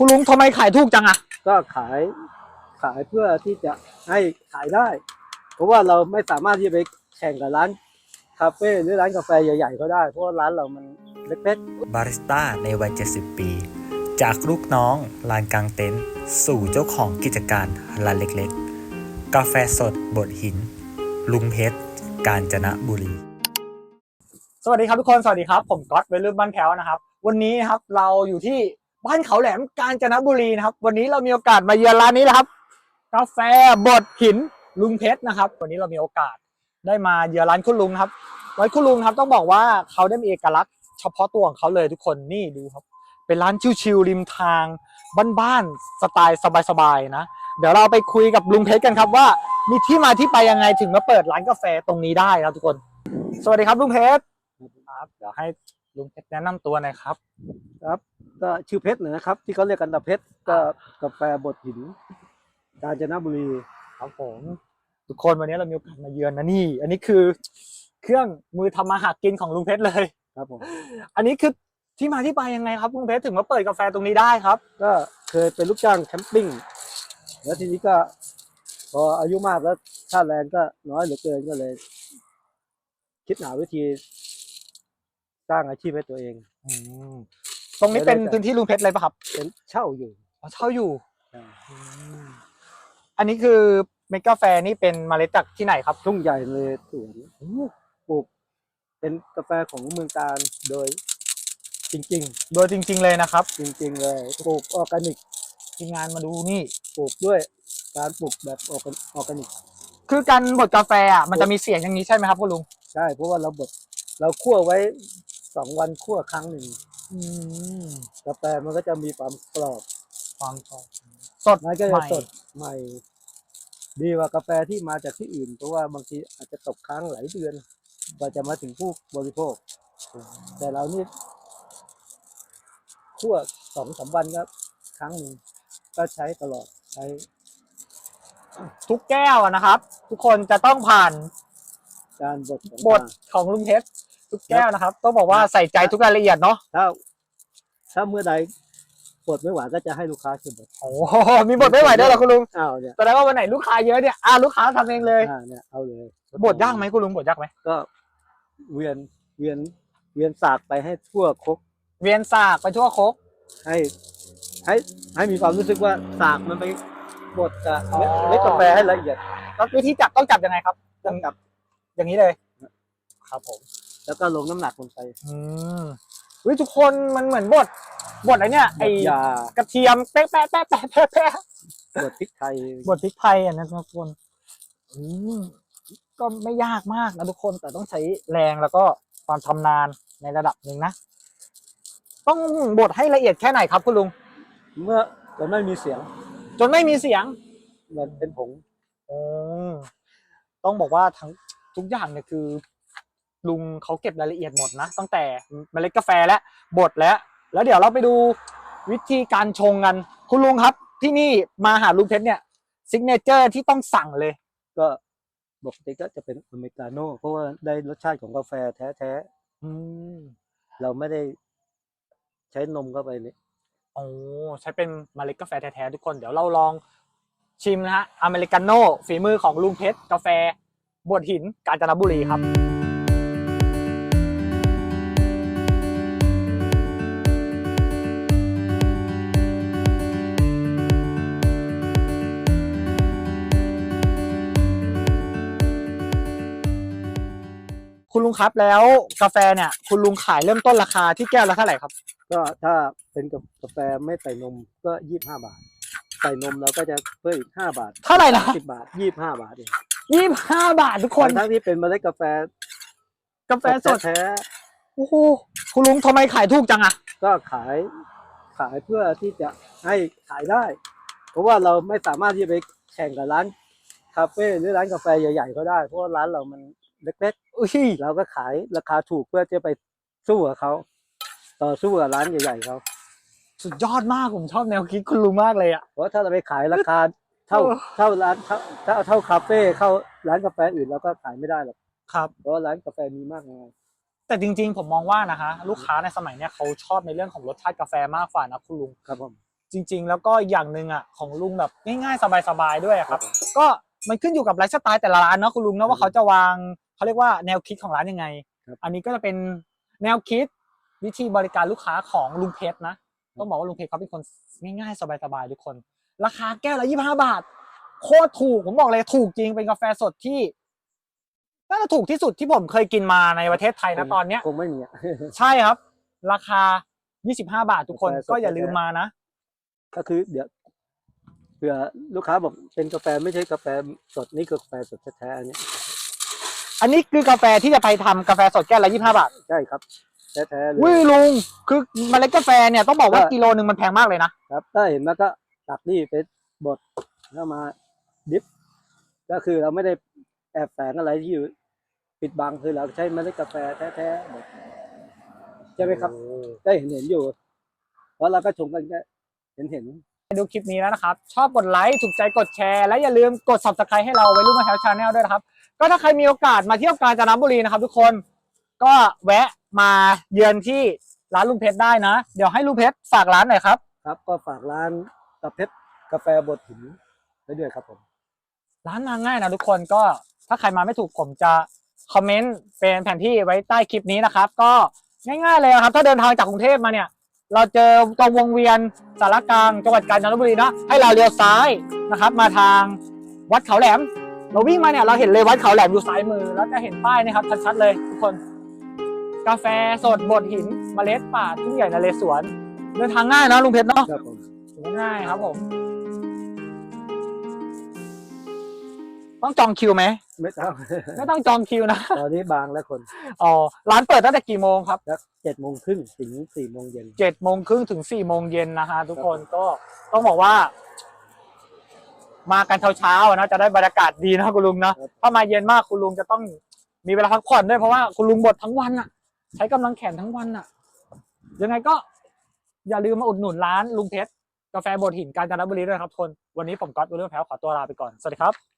คุณลุงทำไมขายถูกจังอะก็ขายขายเพื่อที่จะให้ขายได้ เพราะว่าเราไม่สามารถที่จะไปแข่งกับร้านคาเฟ่หรือร้านกาแฟใหญ่ๆก็ได้ เพราะว่าร้านเรามันเล็กบาริสต้าในวัย 70 ปี จากลูกน้องลานกลางเต็นท์สู่เจ้าของกิจการร้านเล็กๆ กาแฟสดบดหิน ลุงเพชร กาญจนบุรี สวัสดีครับทุกคน สวัสดีครับ ผมก๊อตเวลุบ้านแพ้วนะครับ วันนี้นะครับเราอยู่ที่ บ้านเขาแหลมกาญจนบุรีนะครับ วันนี้เรามีโอกาสมาเยือนร้านนี้นะครับ กาแฟบดหินลุงเพชรนะครับ วันนี้เรามีโอกาสได้มาเยือนร้านคุณลุงนะครับร้านคุณลุงครับต้องบอกว่าเขาได้มีเอกลักษณ์เฉพาะตัวของเขาเลยทุกคนนี่ดูครับ เป็นร้านชิวๆริมทางบ้านๆสไตล์สบายๆนะ เดี๋ยวเราไปคุยกับลุงเพชรกันครับว่า มีที่มาที่ไปยังไงถึงมาเปิดร้านกาแฟตรงนี้ได้ครับทุกคน สวัสดีครับลุงเพชรครับเดี๋ยวให้ลุงเพชรแนะนำตัวหน่อยครับ ครับ ก็ชื่อเพชรนะครับ ที่เขาเรียกกันตะเพชรก็กาแฟบดหิน กาญจนบุรีครับผมทุกคนวันนี้เรามีโอกาสมาเยือนนะนี่ อันนี้คือเครื่องมือทำมาหากินของลุงเพชรเลยครับผมอันนี้คือที่มาที่ไปยังไงครับลุงเพชรถึงมาเปิดกาแฟตรงนี้ได้ครับ ก็เคยเป็นลูกจ้างแคมปิ้งแล้วทีนี้ก็ พออายุมากแล้วค่าแรงก็น้อยเหลือเกินก็เลย คิดหาวิธีสร้างอาชีพให้ตัวเองอืม ตรงนี้เป็นได้ได้พื้นที่ลุงเพชรเลยปะครับเป็นเช่าอยู่อ๋อเช่าอยู่อ่าอืมอันนี้คือเมดกาแฟนี่เป็นเมล็ดจากที่ไหนครับ ทุ่งใหญ่เลยสวนปลูกเป็นกาแฟของเมืองการโดย จริง โดยจริง ๆเลยนะครับ ๆ จริง ๆ เลยปลูกออร์แกนิกทีมงานมาดูนี่ ปลูกด้วยการปลูกแบบออร์แกออร์แกนิก คือการบดกาแฟอะมันจะมีเสียงอย่างนี้ใช่ไหมครับคุณลุง ใช่เพราะว่าเราบดเราคั่วไว้สองวันคั่วครั้งหนึ่ง อืมกาแฟมันก็จะมีความกรอบความสดสดมันก็ใหจะม่สดใหม่ ดีกว่ากาแฟที่มาจากที่อื่น เพราะว่าบางทีอาจจะตกค้างหลายเดือนกว่าจะมาถึงผู้บริโภค แต่เรานี่คั่วสองสามวันก็ครั้งหนึ่งก็ใช้ตลอดใช้ ทุกแก้วอะนะครับ ทุกคนจะต้องผ่านการบดของบทของลุงเพชร ทุกแก้วนะครับ ต้องบอกว่าใส่ใจทุกรายละเอียดเนาะถ้าถ้าเมื่อใดบดไม่ไหวก็จะให้ลูกค้าช่วยบดโอ้โหมีบทไม่ไหวด้วยเหรอคุณลุงอ้าวเนี่ยแสดงว่าวันไหนลูกค้าเยอะเนี่ยอ่าลูกค้าทำเองเลยอ่าเนี่ยเอาเลยบทยากไหมคุณลุงบทยากไหมก็เวียนเวียนเวียนสากไปให้ทั่วครกเวียนสากไปทั่วโคกให้ให้ให้มีความรู้สึกว่าสากมันไปบดกับเม็ดเม็ดกาแฟให้ละเอียดแล้ววิธีจับต้องจับยังไงครับต้องกับอย่างนี้เลย ครับผม แล้วก็ลงน้ำหนักลงไปอืมวิทุกคนมันเหมือนบทบทอะไรเนี่ยบไอดยากระเทียมแป๊ะแป๊ะแป๊ะแป๊ะแป๊ะแป๊ะบดพริกไทยบทพริกไทยอะนะทุกคนอืมก็ไม่ยากมากนะทุกคนแต่ต้องใช้แรงแล้วก็ความชำนาญในระดับหนึ่งนะ ต้องบดให้ละเอียดแค่ไหนครับคุณลุง เมื่อจะไม่มีเสียงจนไม่มีเสียงมันเป็นผงอมต้องบอกว่าทั้งทุกอย่างเนี่ยคือ ลุงเขาเก็บรายละเอียดหมดนะ ตั้งแต่เมล็ดกาแฟและบดแล้ว แล้วเดี๋ยวเราไปดูวิธีการชงกัน คุณลุงครับ ที่นี่มาหาลุงเพชรเนี่ยซิกเนเจอร์ที่ต้องสั่งเลย ก็ปกติก็จะเป็นอเมริกาโน่เพราะว่าได้รสชาติของกาแฟแท้อืมๆเราไม่ได้ใช้นมเข้าไปเลยโอ้ใช้เป็นเมล็ดกาแฟแท้ๆทุกคนเดี๋ยวเราลองชิมนะฮะอเมริกาโน่ฝีมือของลุงเพชรกาแฟบดหินกาญจนบุรีครับ ลุงครับแล้วกาแฟเนี่ยคุณลุงขายเริ่มต้นราคาที่แก้วละเท่าไหร่ครับ ก็ถ้าเป็นกับกาแฟไม่ใส่นมก็ยี่บห้าบาท ใส่นมเราก็จะเพิ่มอีกห้าบาทเท่าไหร่นะสิบบาทยี่บห้าบาทเองยี่สิบห้าบาททุกคนทั้งๆที่เป็นเมล็ดกาแฟ กาแฟสดแท้โอ้โหคุณลุงทำไมขายถูกจังอะๆก็ขายขายเพื่อที่จะให้ขายได้ เพราะว่าเราไม่สามารถที่จะไปแข่งกับร้านคาเฟ่หรือร้านกาแฟใหญ่ๆก็ได้ เพราะว่าร้านเรามันเล็กอุ้ยๆ เราก็ขายราคาถูกเพื่อจะไปสู้กับเขาต่อสู้กับร้านใหญ่ๆเขาสุดยอดมากผมชอบแนวคิดคุณลุงมากเลยอะเพราะถ้าเราไปขายราคาเท่าเออเท่าร้านเท่าเท่าเท่าคาเฟ่เข้าร้านกาแฟอื่นเราก็ขายไม่ได้หรอกครับ เพราะว่าร้านกาแฟมีมากมายแต่จริง ๆ ผมมองว่านะคะ ลูกค้าในสมัยเนี้ยเขาชอบในเรื่องของรสชาติกาแฟมากกว่านะคุณลุงครับผมจริง ๆ แล้วก็อย่างหนึ่งอะของลุงแบบง่ายๆสบายๆด้วยอะครับ ก็มันขึ้นอยู่กับไลฟ์สไตล์แต่ละร้านเนาะคุณลุงเนาะว่าเขาจะวาง เขาเรียกว่าแนวคิดของร้านยังไงครับอันนี้ก็จะเป็นแนวคิดวิธีบริการลูกค้าของลุงเพชรนะต้องบอกว่าลุงเพชรเขาเป็นคนง่ายๆ สบายๆทุกคน ราคาแก้วละยี่ห้าบาท โคตรถูกผมบอกเลยถูกจริงเป็นกาแฟสดที่น่าจะถูกที่สุดที่ผมเคยกินมาในประเทศไทยนะตอนเนี้ยคงไม่มีอะใช่ครับ ราคา25บาททุกคนกาแฟสดก็อย่าลืมมานะ ก็คือเดี๋ยวเผื่อลูกค้าบอกเป็นกาแฟไม่ใช่กาแฟสดนี่คือกาแฟสดแท้ๆอันนี้ อันนี้คือกาแฟที่จะไปทำกาแฟสดแก้วละ25บาทใช่ครับแท้ๆเลวิยลุง คือเมล็ดกาแฟเนี่ยต้องบอกว่าก็กิโลหนึ่งมันแพงมากเลยนะครับ ถ้าเห็นมาก็ตักนี่ไปบดแล้วมาดิฟก็คือเราไม่ได้แอบแฝงอะไรที่อยู่ปิดบังคือเราใช้เมล็ดกาแฟแท้ๆหมดใช่ไหมครับ ได้เห็นเห็นๆอยู่เพราะเราก็ชงกันแค่เห็นเห็นๆ ดูคลิปนี้แล้วนะครับ ชอบกดไลค์ถูกใจกดแชร์ และอย่าลืมกด subscribe ให้เราไว้รุ่นมาแถวชาแนลด้วยนะครับ ก็ถ้าใครมีโอกาสมาเที่ยวกาญจนบุรีนะครับ ทุกคนก็แวะมาเยือนที่ร้านลุงเพชรได้นะ เดี๋ยวให้ลุงเพชรฝากร้านหน่อยครับ ครับก็ฝากร้านตะเพชรกาแฟบดหินไว้ด้วยครับผม ร้านมาง่ายนะทุกคนก็ถ้าใครมาไม่ถูกผมจะคอมเมนต์เป็นแผนที่ไว้ใต้คลิปนี้นะครับ ก็ง่ายๆเลยครับ ถ้าเดินทางจากกรุงเทพมาเนี่ย เราเจอตรงวงเวียนสารกลางจังหวัดกาญจนบุรีเนาะให้เราเลี้ยวซ้ายนะครับ มาทางวัดเขาแหลม เราวิ่งมาเนี่ยเราเห็นเลยวัดเขาแหลมอยู่ซ้ายมือ แล้วจะเห็นป้ายนะครับชัดๆเลยทุกคน กาแฟสดบดหินเมล็ดป่าทุ่งใหญ่นเรศวรเดินทางง่ายนะลุงเพชรเนาะครับผมง่ายครับผม ต้องจองคิวไหมไม่ต้องไม่ต้องจองคิวนะตอนนี้บางแล้วคนอ๋อร้านเปิดตั้งแต่กี่โมงครับแล้วเจ็ดโมงครึ่งถึงสี่โมงเย็นเจ็ดโมงครึ่งถึงสี่โมงเย็นนะฮะทุกคนก็ต้องบอกว่า มากันเช้าๆนะจะได้บรรยากาศดีนะคุณลุงนะถ้ามาเย็นมากคุณลุงจะต้องมีเวลาพักผ่อนด้วยเพราะว่าคุณลุงบดทั้งวันอะ ใช้กำลังแขนทั้งวันอะ ยังไงก็อย่าลืมมาอุดหนุนร้านลุงเพชรกาแฟบดหินกาญจนบุรีด้วยครับทุกคนวันนี้ผมก๊อตวิลเลอร์แพลวขอตัวลาไปก่อนสวัสดีครับ